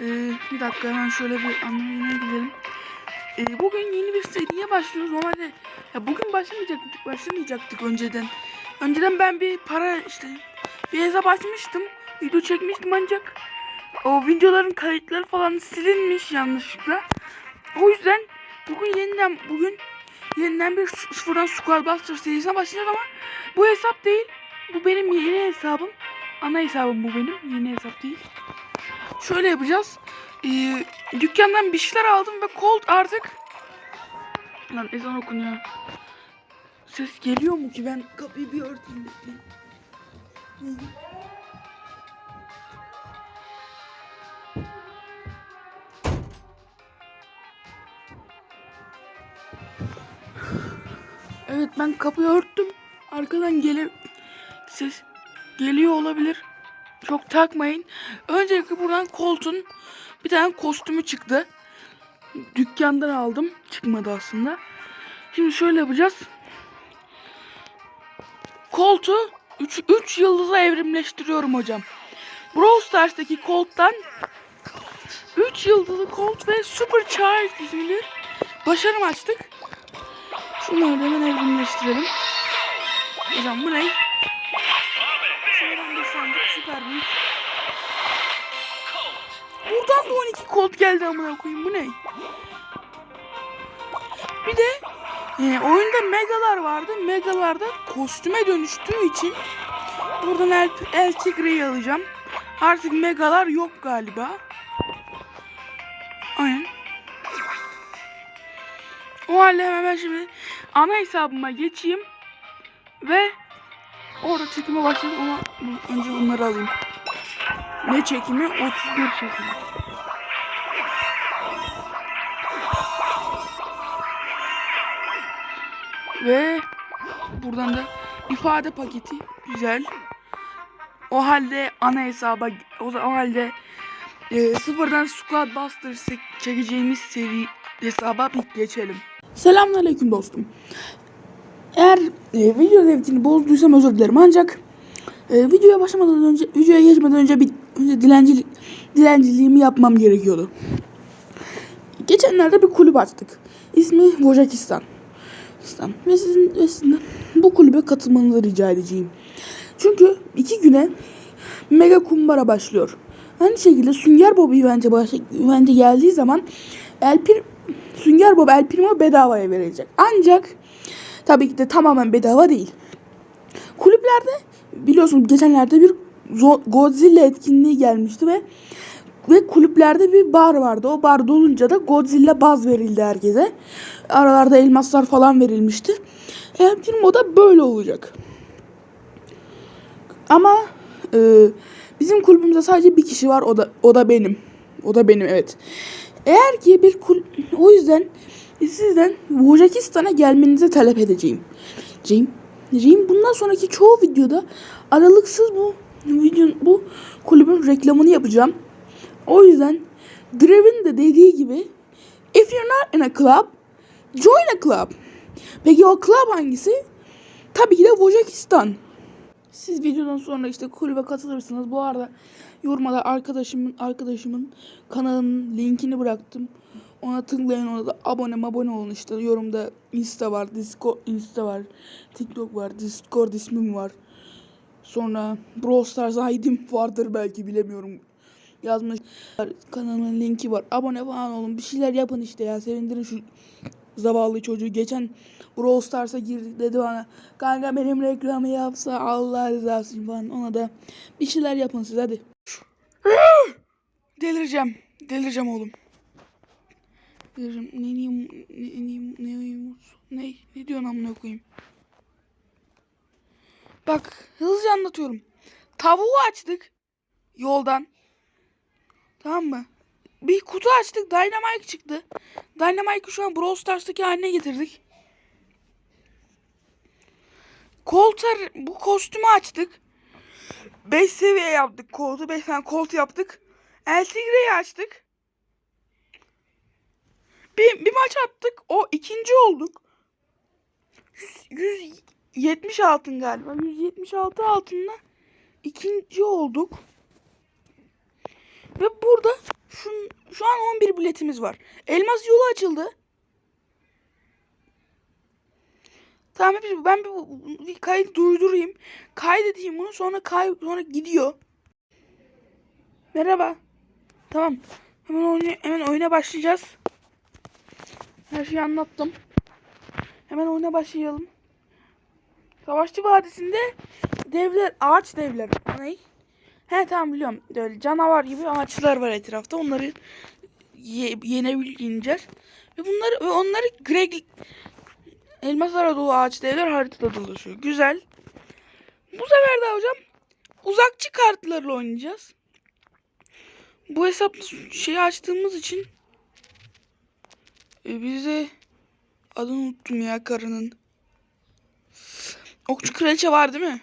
Ee, bir dakika hemen şöyle bir anlamına gidelim. Ee, bugün yeni bir seriye başlıyoruz. Normalde ya bugün başlamayacaktık, başlamayacaktık önceden. Önceden ben bir para işte bir hesap açmıştım. Video çekmiştim ancak o videoların kayıtları falan silinmiş yanlışlıkla. O yüzden bugün yeniden bugün yeniden bir sıfırdan Squad Buster serisine başlayacağız ama bu hesap değil. Bu benim yeni hesabım. Ana hesabım bu benim. Yeni hesap değil. Şöyle yapacağız. Ee, dükkandan bir şeyler aldım ve Colt artık Lan ezan okunuyor. Ses geliyor mu ki ben kapıyı bir örteyim hı. Evet ben kapıyı örttüm. Arkadan gelir ses geliyor olabilir. Çok takmayın. Öncelikle buradan Colt'un bir tane kostümü çıktı. Dükkandan aldım. Çıkmadı aslında. Şimdi şöyle yapacağız. Colt'u 3 3 yıldıza evrimleştiriyorum hocam. Brawl Stars'taki Colt'tan 3 yıldızlı Colt ve Supercharged isimli başarım açtık. Şunları da hemen evrimleştirelim. Hocam bu ne? Buradan da 12 Colt geldi amına koyayım bu ne? Bir de e, oyunda megalar vardı. Megalarda kostüme dönüştüğü için buradan El, El Tigre'yi alacağım. Artık megalar yok galiba. Aynen. O halde hemen şimdi ana hesabıma geçeyim. Ve orada çekime başlayayım ama önce bunları alayım. Ne çekimi? 31 çekimi. Ve buradan da ifade paketi güzel. O halde ana hesaba o, o halde e, sıfırdan Squad Buster çekeceğimiz seri hesaba bir geçelim. Selamünaleyküm dostum. Eğer e, video zevkini bozduysam özür dilerim ancak e, videoya başlamadan önce videoya geçmeden önce bir önce dilencilik dilenciliğimi yapmam gerekiyordu. Geçenlerde bir kulüp açtık. İsmi Vojakistan. Ve sizin, ve sizin bu kulübe katılmanızı rica edeceğim. Çünkü iki güne Mega Kumbara başlıyor. Aynı şekilde Sünger Bob bence, bence geldiği zaman El Pir, Sünger Bob El Primo bedavaya verilecek. Ancak tabii ki de tamamen bedava değil. Kulüplerde biliyorsunuz geçenlerde bir Godzilla etkinliği gelmişti ve ve kulüplerde bir bar vardı. O bar dolunca da Godzilla baz verildi herkese. Aralarda elmaslar falan verilmişti. El Primo da böyle olacak. Ama e, bizim kulübümüzde sadece bir kişi var. O da o da benim. O da benim evet. Eğer ki bir kul o yüzden sizden Vojakistan'a gelmenizi talep edeceğim. Cem, Cem bundan sonraki çoğu videoda aralıksız bu video bu kulübün reklamını yapacağım. O yüzden Drev'in de dediği gibi if you're not in a club join a club. Peki o club hangisi? Tabii ki de Vojakistan. Siz videodan sonra işte kulübe katılırsınız. Bu arada yorumda arkadaşımın arkadaşımın kanalının linkini bıraktım. Ona tıklayın ona da abone abone olun işte. Yorumda Insta var, Discord Insta var, TikTok var, Discord ismim var. Sonra Brawl Stars ID'm vardır belki bilemiyorum. Yazmış. Kanalın linki var. Abone falan olun. Bir şeyler yapın işte ya. Sevindirin şu zavallı çocuğu. Geçen Brawl Stars'a girdi dedi bana. Kanka benim reklamı yapsa Allah rızası için falan. Ona da bir şeyler yapın siz hadi. Delireceğim. Delireceğim oğlum. Delireceğim. Ne diyeyim? Ne diyeyim? Ne diyeyim? Ne? Ne diyorsun amına koyayım? Bak hızlıca anlatıyorum. Tavuğu açtık. Yoldan. Tamam mı? Bir kutu açtık. Dynamite çıktı. Dynamite'ı şu an Brawl Stars'taki haline getirdik. Colt'ar bu kostümü açtık. 5 seviye yaptık Colt'u. 5 tane Colt yaptık. El Tigre'yi açtık. Bir, bir maç attık. O ikinci olduk. 100, 170 altın galiba. 176 altınla ikinci olduk. Ve burada şu bir biletimiz var. Elmas yolu açıldı. Tamam hepsi- ben bir, bir kayıt durdurayım. Kaydedeyim bunu sonra kay sonra gidiyor. Merhaba. Tamam. Hemen oyuna, hemen oyuna başlayacağız. Her şeyi anlattım. Hemen oyuna başlayalım. Savaşçı Vadisi'nde devler, ağaç devler. Ne? He tamam biliyorum. Böyle canavar gibi ağaçlar var etrafta. Onları ye, yenebileceğiz. Ve bunları ve onları Greg elmaslara dolu ağaç devler haritada dolaşıyor. Güzel. Bu sefer de hocam uzakçı kartlarla oynayacağız. Bu hesap şeyi açtığımız için e, bize adını unuttum ya karının. Okçu kraliçe var değil mi?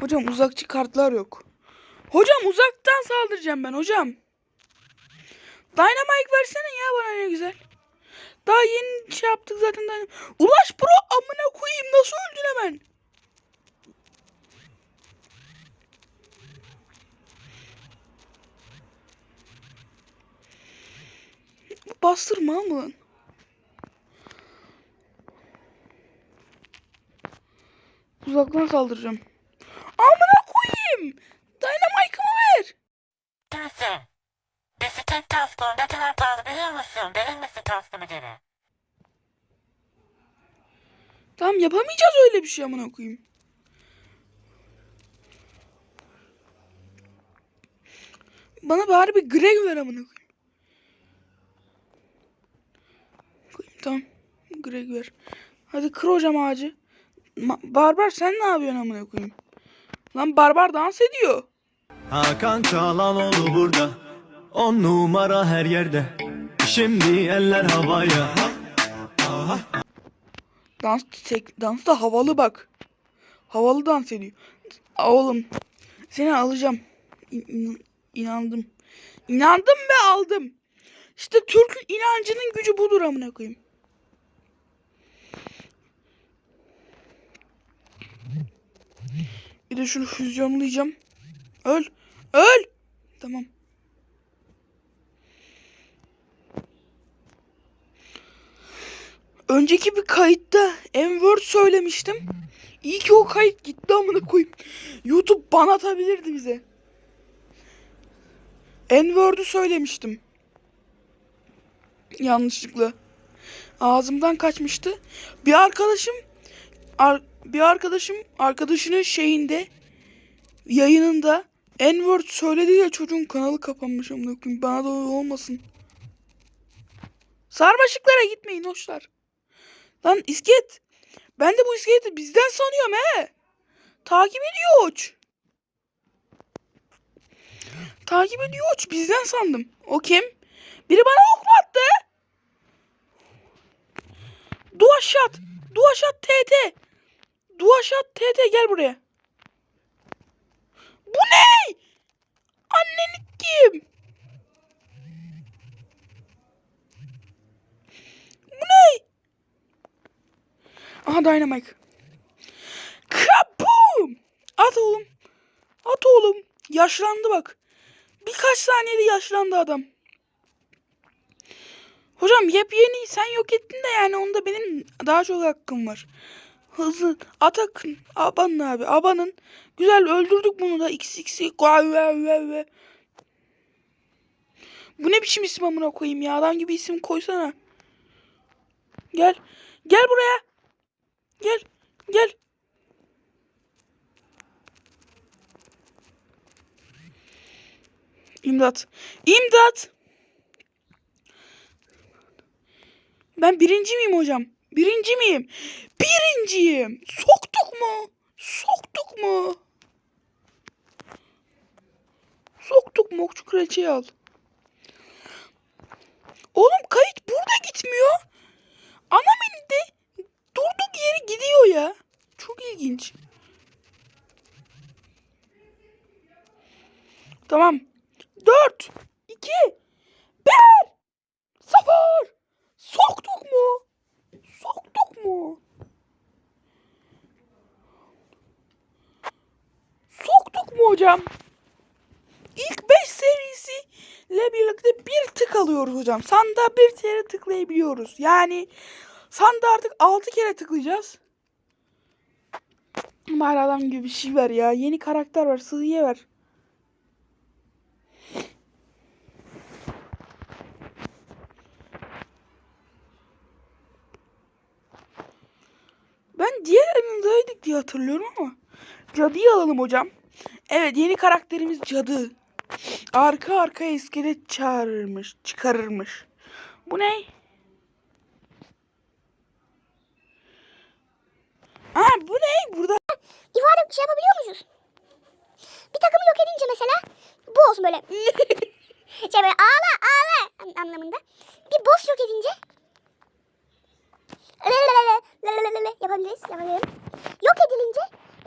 Hocam uzakçı kartlar yok. Hocam uzaktan saldıracağım ben hocam. Dynamite versene ya bana ne güzel. Daha yeni şey yaptık zaten. Ulaş Pro amına koyayım nasıl öldün hemen? Bastırma mı? Uzaktan saldıracağım. Amına koyayım. Dynamite'ımı ver. Kimsin? Bisiklet kaskı ne kadar pahalı biliyor musun? Verir misin kaskımı geri? Tamam yapamayacağız öyle bir şey amına koyayım. Bana bari bir Greg ver amına koyayım. Koyayım tamam. Greg ver. Hadi kır hocam ağacı. Ma- Barbar sen ne yapıyorsun amına koyayım? Lan Barbar dans ediyor. Hakan Çalhanoğlu burada On numara her yerde Şimdi eller havaya Dans tek, dans da havalı bak. Havalı dans ediyor. Oğlum seni alacağım. İn- inandım. İnandım ve aldım. İşte Türk inancının gücü budur amına koyayım. Bir de şunu füzyonlayacağım. Öl. Öl. Tamam. Önceki bir kayıtta M-word söylemiştim. İyi ki o kayıt gitti amına koyayım. YouTube ban atabilirdi bize. N-word'ü söylemiştim. Yanlışlıkla. Ağzımdan kaçmıştı. Bir arkadaşım ar- bir arkadaşım arkadaşının şeyinde yayınında N-word söyledi ya çocuğun kanalı kapanmış amına koyayım. Bana da olmasın. Sarmaşıklara gitmeyin hoşlar. Lan iskelet. Ben de bu iskeleti bizden sanıyorum he. Takip ediyor uç. Takip ediyor uç. Bizden sandım. O kim? Biri bana ok attı? Duaşat. Duaşat TT. Duaşat TT gel buraya. Bu ne? Annenin kim? Bu ne? Aha Dynamite. Kaboom! At oğlum. At oğlum. Yaşlandı bak. Birkaç saniyede yaşlandı adam. Hocam yepyeni sen yok ettin de yani onda benim daha çok hakkım var. Hızlı Atakın Aban'ın abi Aban'ın güzel öldürdük bunu da XX Bu ne biçim isim amına koyayım ya adam gibi isim koysana. Gel. Gel buraya. Gel. Gel. İmdat. İmdat. Ben birinci miyim hocam? Birinci miyim? Birinciyim. Soktuk mu? Soktuk mu? Soktuk mu? Okçu kraliçeyi al. Oğlum kayıt burada gitmiyor. Ana menüde durduk yeri gidiyor ya. Çok ilginç. Tamam. 4 2 1 0 Soktuk mu? Mu? Soktuk mu hocam? İlk 5 serisi ile birlikte bir oluyoruz hocam. Sandığa bir kere tıklayabiliyoruz. Yani sandığa artık 6 kere tıklayacağız. Adam gibi bir şey ver ya. Yeni karakter var. Sığıya ver. Diye hatırlıyorum ama. Cadıyı alalım hocam. Evet yeni karakterimiz cadı. Arka arkaya iskelet çağırırmış, çıkarırmış. Bu ne? Aa bu ne? Burada ifade şey yapabiliyor muyuz? Bir takımı yok edince mesela bu olsun böyle. şey böyle ağla ağla an- anlamında. Bir boss yok edince lelelelele yapabiliriz. Yapabilirim. Yok edilince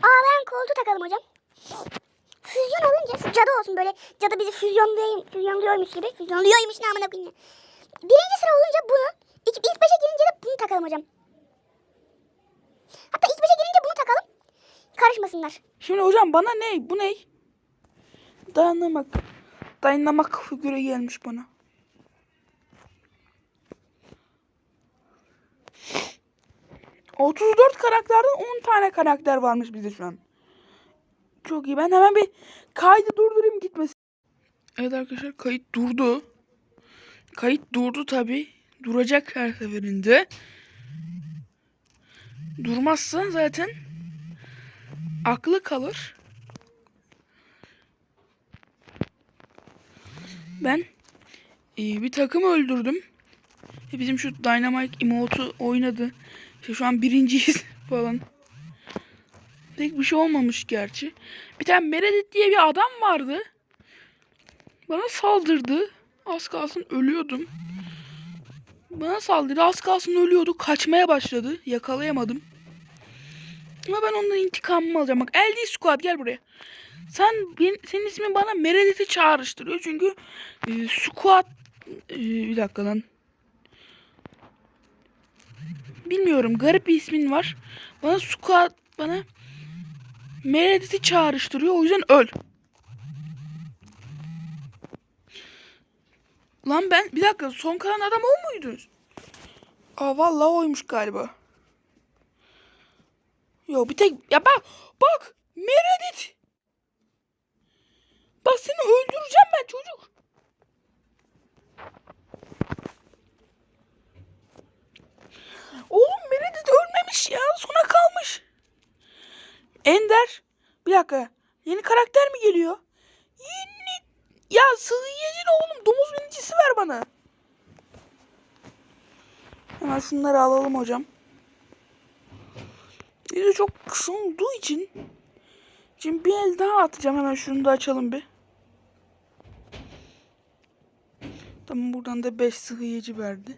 ağlayan koltuğu takalım hocam. Füzyon olunca şu cadı olsun böyle. Cadı bizi füzyonluyor, füzyonluyormuş gibi. Füzyonluyormuş ne amına koyayım. ya. Birinci sıra olunca bunu, ilk, ilk beşe girince de bunu takalım hocam. Hatta ilk beşe girince bunu takalım. Karışmasınlar. Şimdi hocam bana ne? Bu ne? Dayanamak. Dayanamak figürü gelmiş bana. ...34 karakterden 10 tane karakter varmış bizde şu an. Çok iyi. Ben hemen bir kaydı durdurayım gitmesin. Evet arkadaşlar kayıt durdu. Kayıt durdu tabi. Duracak her seferinde. Durmazsa zaten aklı kalır. Ben e, bir takım öldürdüm. Bizim şu Dynamite emote'u oynadı. İşte şu an birinciyiz falan. Pek bir şey olmamış gerçi. Bir tane Meredith diye bir adam vardı. Bana saldırdı. Az kalsın ölüyordum. Bana saldırdı. Az kalsın ölüyordu. Kaçmaya başladı. Yakalayamadım. Ama ben ondan intikamımı alacağım. Bak LD Squad gel buraya. Sen ben, senin ismin bana Meredith'i çağrıştırıyor. Çünkü e, Squad e, bir dakika lan. Bilmiyorum garip bir ismin var. Bana Squad bana Meredith'i çağrıştırıyor. O yüzden öl. Lan ben bir dakika son kalan adam o muydu? Aa vallahi oymuş galiba. Yo bir tek ya bak bak Meredith. Bak seni öldüreceğim ben çocuk. Oğlum Meredith ölmemiş ya sona kalmış. Ender bir dakika yeni karakter mi geliyor? Yeni ya sığıyıcın oğlum domuz binicisi ver bana. Hemen şunları alalım hocam. Video çok kısa olduğu için Şimdi bir el daha atacağım. Hemen şunu da açalım bir. Tamam buradan da 5 sıhhiyeci verdi.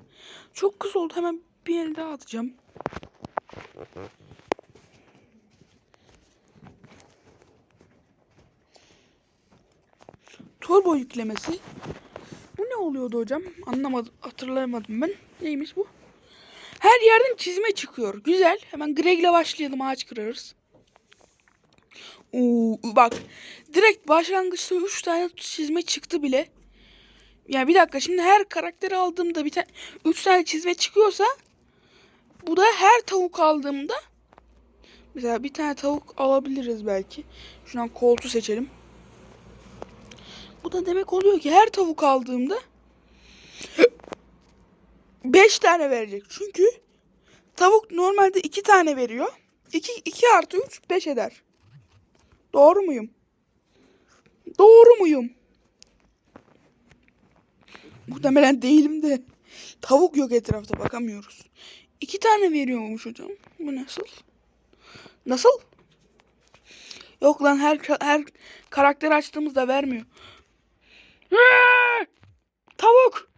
Çok kısa oldu. Hemen bir el daha atacağım. Turbo yüklemesi. Bu ne oluyordu hocam? Anlamadım. Hatırlayamadım ben. Neymiş bu? Her yerden çizme çıkıyor. Güzel. Hemen Greg ile başlayalım. Ağaç kırarız. Oo, bak direkt başlangıçta 3 tane çizme çıktı bile. Yani bir dakika şimdi her karakteri aldığımda bir tane 3 tane çizme çıkıyorsa bu da her tavuk aldığımda mesela bir tane tavuk alabiliriz belki. Şuradan koltu seçelim. Bu da demek oluyor ki her tavuk aldığımda 5 tane verecek. Çünkü tavuk normalde 2 tane veriyor. 2, 2 artı 3 5 eder. Doğru muyum? Doğru muyum? Muhtemelen değilim de. Tavuk yok etrafta bakamıyoruz. İki tane veriyormuş hocam. Bu nasıl? Nasıl? Yok lan her her karakter açtığımızda vermiyor. Tavuk!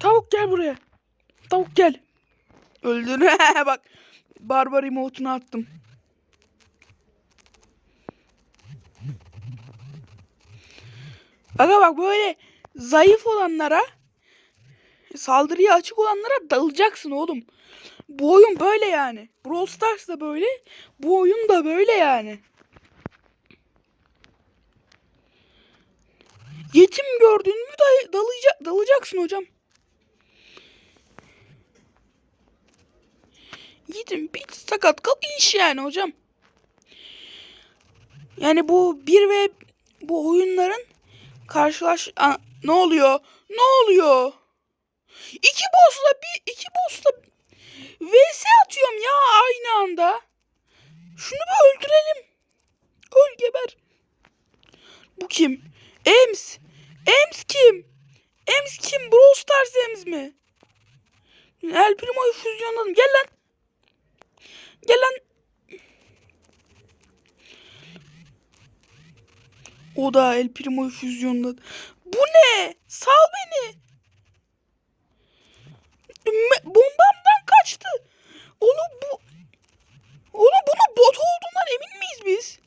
Tavuk gel buraya. Tavuk gel. Öldün. Bak. Barbar emote'unu attım. Aga bak böyle zayıf olanlara saldırıya açık olanlara dalacaksın oğlum. Bu oyun böyle yani. Brawl Stars da böyle. Bu oyun da böyle yani. Yetim gördün mü da dalayacak, dalacaksın hocam. Yetim bir sakat kal iş yani hocam. Yani bu bir ve bu oyunların karşılaş... Aa, ne oluyor? Ne oluyor? İki boss'la bir iki boss'la VS atıyorum ya aynı anda. Şunu bir öldürelim. Öl geber. Bu kim? Ems. Ems kim? Ems kim? Brawl Stars Ems mi? El Primo'yu füzyonladım. Gel lan. Gel lan. O da El Primo'yu füzyonladı. Bu ne? Sal beni. Bombamdan kaçtı. Oğlum bu... Oğlum bunun bot olduğundan emin miyiz biz?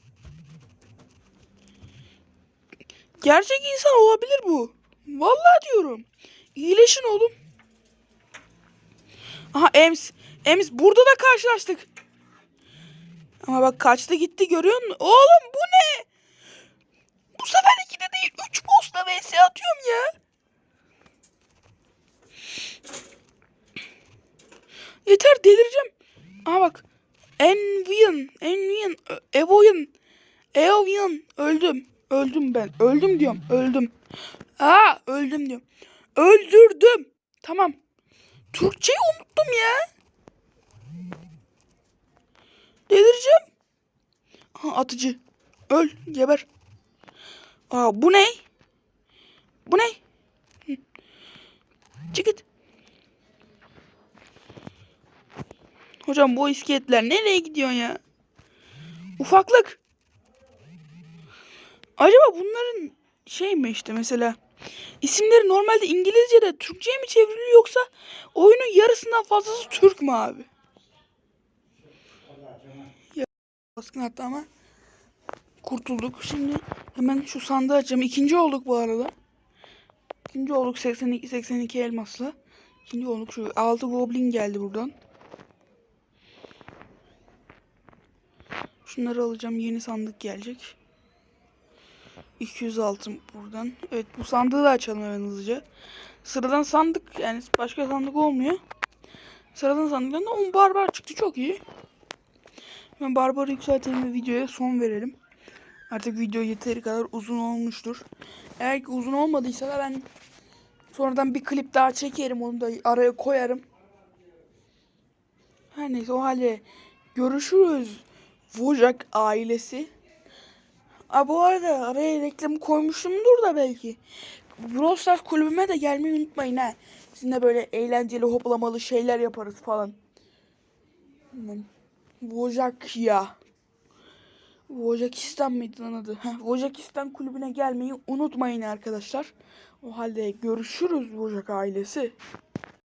Gerçek insan olabilir bu. Vallahi diyorum. İyileşin oğlum. Aha Ems. Ems burada da karşılaştık. Ama bak kaçtı gitti görüyor musun? Oğlum bu ne? Bu sefer ikide değil üç posta vs atıyorum ya. Yeter delireceğim. Aha bak. Envian. Envian. Evoyan. Eovian. Öldüm. Öldüm ben. Öldüm diyorum. Öldüm. Aa öldüm diyorum. Öldürdüm. Tamam. Türkçeyi unuttum ya. Delireceğim. Aha, atıcı. Öl. Geber. Aa bu ne? Bu ne? Çık git. Hocam bu iskeletler nereye gidiyor ya? Ufaklık. Acaba bunların şey mi işte mesela isimleri normalde İngilizce'de Türkçe'ye mi çevriliyor yoksa oyunun yarısından fazlası Türk mü abi? Ya, baskın hatta ama kurtulduk. Şimdi hemen şu sandığı açacağım. İkinci olduk bu arada. İkinci olduk 82 82 elmasla. İkinci olduk şu 6 goblin geldi buradan. Şunları alacağım. Yeni sandık gelecek. 200 altın buradan. Evet bu sandığı da açalım hemen hızlıca. Sıradan sandık yani başka sandık olmuyor. Sıradan sandıktan da 10 barbar çıktı çok iyi. Hemen barbarı yükseltelim ve videoya son verelim. Artık video yeteri kadar uzun olmuştur. Eğer ki uzun olmadıysa da ben sonradan bir klip daha çekerim onu da araya koyarım. Her neyse o halde görüşürüz. Vojak ailesi. Aa, bu arada araya reklamı koymuşumdur da belki. Brawl Stars kulübüme de gelmeyi unutmayın ha. Sizinle böyle eğlenceli hoplamalı şeyler yaparız falan. Hmm. Vojak ya. Vojakistan mıydı lan adı? Vojakistan kulübüne gelmeyi unutmayın arkadaşlar. O halde görüşürüz Vojak ailesi.